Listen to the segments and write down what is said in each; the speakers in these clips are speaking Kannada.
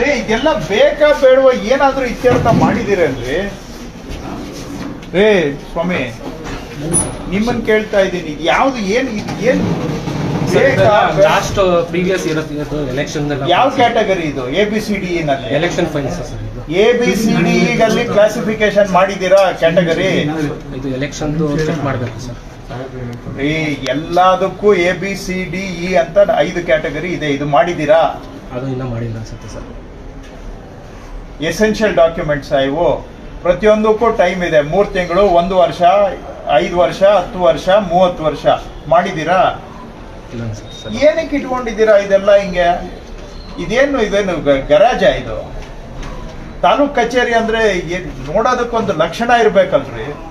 ರೀ ಇದೆಲ್ಲ ಬೇಕಾ ಬೇಡುವ ಏನಾದ್ರೂ ಇತ್ಯರ್ಥ ಮಾಡಿದಿರಲ್ರಿ ರೇ ಸ್ವಾಮಿ ನಿಮ್ಮನ್ ಕೇಳ್ತಾ ಇದ್ದೀನಿ. ಇದು ಯಾವ್ದು ಏನ್ ಇದು ಏನ್ ಲಾಸ್ಟ್ ಪ್ರೀವಿಯಸ್ ಇರುತ್ತೆ ಎಲೆಕ್ಷನ್ ಯಾವ ಕ್ಯಾಟಗರಿ ಇದು? ಎ ಬಿ ಸಿ ಡಿ ನಲ್ಲಿ? Election fines A B C D ಅಲ್ಲಿ ಕ್ಲಾಸಿಫಿಕೇಶನ್ ಮಾಡಿದ್ದೀರಾ ಕ್ಯಾಟಗರಿ ಇದು ಎಲೆಕ್ಷನ್ ಚೆಕ್ ಮಾಡಬೇಕು ಸರ್ ಈ ಎಲ್ಲದಕ್ಕೂ A B C D E ಅಂತ ಐದು ಕ್ಯಾಟಗರಿ ಇದೆ. ಇದು ಮಾಡಿದ್ದೀರಾ? ಅದು ಇನ್ನೂ ಮಾಡಿಲ್ಲ ಅನ್ಸುತ್ತೆ ಸರ್ ಎಸೆನ್ಷಿಯಲ್ ಡಾಕ್ಯುಮೆಂಟ್ಸ್ ಇವು. ಪ್ರತಿಯೊಂದಕ್ಕೂ ಟೈಮ್ ಇದೆ. ಮೂರು ತಿಂಗಳು ಒಂದು ವರ್ಷ ಐದು ವರ್ಷ ಹತ್ತು ವರ್ಷ ಮೂವತ್ತು ವರ್ಷ. ಮಾಡಿದ್ದೀರಾ? ಏನಕ್ಕೆ ಇಟ್ಕೊಂಡಿದ್ದೀರಾ ಇದೆಲ್ಲ ಹಿಂಗೆ? ಇದೇನು ಇದೇನು ಗರಾಜ ಇದು? ತಾಲೂಕ್ ಕಚೇರಿ ಅಂದ್ರೆ ನೋಡೋದಕ್ಕೊಂದು ಲಕ್ಷಣ ಇರ್ಬೇಕಲ್ರಿ.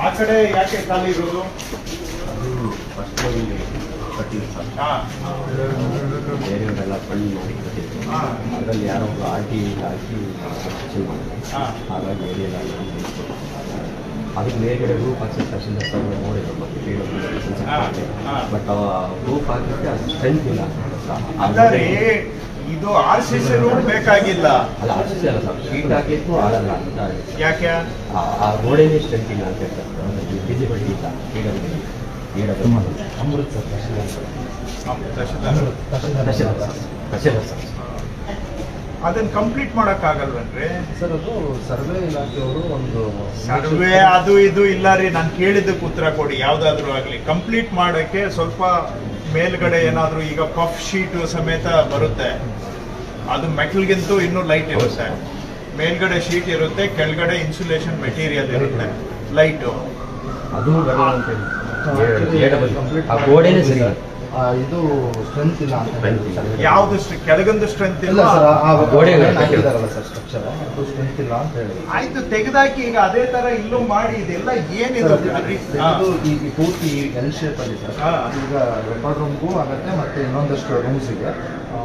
ಆ ಕಡೆ ಯಾಕೆ ಖಾಲಿ ಇರೋದು ಬೇರೆಯವರೆಲ್ಲ ಬಳ್ಳಿ ಮಾಡಿ ಕಟ್ಟಿದ್ರು ಅದರಲ್ಲಿ ಯಾರೋ ಒಬ್ಬ ಆಟಿ ಟಿ ಹಾಕಿ ಕನ್ಸ್ಟ್ರಕ್ಷನ್ ಮಾಡಿದ್ರು. ಹಾಗಾಗಿ ಏರಿಯಲ್ಲ ಅದಕ್ಕೆ ಮೇಲ್ಗಡೆ ಗ್ರೂಪ್ ಹಾಕಿ ತಕ್ಷಣ ಸರ್ ನೋಡಿದ್ರು. ಹಾ. ಬಟ್ ಗ್ರೂಪ್ ಹಾಕಿದ್ರೆ ಅದು ಸ್ಟ್ರೆಂತ್ ಇಲ್ಲ ಇದು ಆರ್ ಸಿ ಸಿ ರೂಮ್ ಬೇಕಾಗಿಲ್ಲ. ಅಲ್ಲ ಅಷ್ಟೇ ಅಲ್ಲ ಸರ್ ಶೀಟ್ ಹಾಕಿದ್ದು ಆಗಲ್ಲ ಅಂತ ಯಾಕೆ? ಆ- ಗೋಡೆನೇ ಸ್ಟ್ರೆಂತ್ ಇಲ್ಲ ಅಂತ ಹೇಳ್ತಾರೆ. ವಿಸಿಬಿಲಿಟಿ ಇಲ್ಲ EW Amrit sir. Tahsildar. Sir. ಅದನ್ನ ಕಂಪ್ಲೀಟ್ ಮಾಡಕ್ ಆಗಲ್ವೇನ್ರಿ ಸರ್ ಅದು ಸರ್ವೆ ಇಲಾಖೆಯವರು ಒಂದು ಸರ್ವೆ ಅದು ಇದು ಇಲ್ಲ ರೀ. ನಾನು ಕೇಳಿದ್ದಕ್ಕೆ ಉತ್ತರ ಕೊಡಿ. ಯಾವ್ದಾದ್ರು ಆಗ್ಲಿ. ಕಂಪ್ಲೀಟ್ ಮಾಡಕ್ಕೆ ಸ್ವಲ್ಪ ಮೇಲ್ಗಡೆ ಏನಾದರೂ ಈಗ ಪಫ್ ಶೀಟ್ ಸಮೇತ ಬರುತ್ತೆ. ಅದು ಮೆಟಲ್ಗಿಂತೂ ಇನ್ನೂ ಲೈಟ್ ಇರುತ್ತೆ. ಮೇಲ್ಗಡೆ ಶೀಟ್ ಇರುತ್ತೆ, ಕೆಳಗಡೆ ಇನ್ಸುಲೇಷನ್ ಮೆಟೀರಿಯಲ್ ಇರುತ್ತೆ. ಲೈಟು ಅದು ಗೋಡೆನೇ ಸರಿ ಇದು ಸ್ಟ್ರೆಂತ್ ಇಲ್ಲ ಅಂತ. ಯಾವ್ದು ಕೆಳಗೊಂದು ಸ್ಟ್ರೆಂತ್ ಇಲ್ಲ ಇಲ್ಲ ಸರ್ ಆ ಹಾಕಿದಾರಲ್ಲ ಸರ್ ಸ್ಟ್ರಕ್ಚರ್ ಅದು ಸ್ಟ್ರೆಂತ್ ಇಲ್ಲ ಅಂತ ಹೇಳಿದ್ರು ಆಯ್ತು ತೆಗೆದಾಕಿ ಈಗ ಅದೇ ತರ ಇಲ್ಲೂ ಮಾಡಿ ಇದೆಲ್ಲ ಏನಿದೆ ಈ ಪೂರ್ತಿ ಎಲ್ ಶೇಪ್ ಅಲ್ಲಿ ಸರ್. ಈಗ ರೆಕಾರ್ಡ್ ರೂಮ್ಗೂ ಆಗುತ್ತೆ ಮತ್ತೆ ಇನ್ನೊಂದಷ್ಟು ರೂಮ್ಸಿಗೆ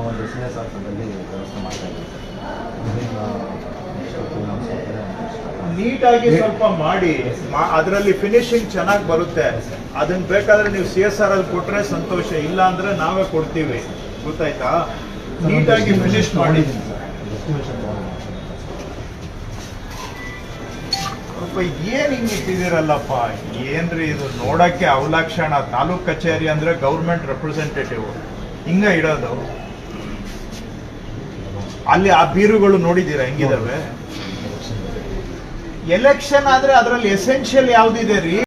ಒಂದು ಸಿ ಎಸ್ ಆರ್ ಮಾಡ್ತಾ ಇದ್ದೀವಿ ಸರ್. ನೀಟಾಗಿ ಸ್ವಲ್ಪ ಮಾಡಿ ಅದರಲ್ಲಿ ಫಿನಿಶಿಂಗ್ ಚೆನ್ನಾಗಿ ಬರುತ್ತೆ. ಅದನ್ನ ಬೇಕಾದ್ರೆ ನೀವು ಸಿ ಎಸ್ ಆರ್ ಅಲ್ಲಿ ಕೊಟ್ರೆ ಸಂತೋಷ ಇಲ್ಲ ಅಂದ್ರೆ ನಾವೇ ಕೊಡ್ತೀವಿ. ಗೊತ್ತಾಯ್ತಾ? ನೀಟಾಗಿ ಫಿನಿಶ್ ಮಾಡಿ. ಏನ್ ಹಿಂಗ್ ಇಟ್ಟಿದಿರಲ್ಲಪ್ಪ ಏನ್ರಿ ಇದು? ನೋಡಕ್ಕೆ ಅವಲಕ್ಷಣ. ತಾಲೂಕ್ ಕಚೇರಿ ಅಂದ್ರೆ ಗೌರ್ಮೆಂಟ್ ರೆಪ್ರೆಸೆಂಟೇಟಿವ್ ಹಿಂಗ ಇಡೋದು. ಅಲ್ಲಿ ಆ ಬೀರುಗಳು ನೋಡಿದ್ದೀರಾ? ಹೆಂಗಿದಾವೆ? ಎಲೆಕ್ಷನ್ ಆದ್ರೆ ಅದರಲ್ಲಿ ಎಸೆನ್ಷಿಯಲ್ ಯಾವ್ದಿದೆ ರೀ?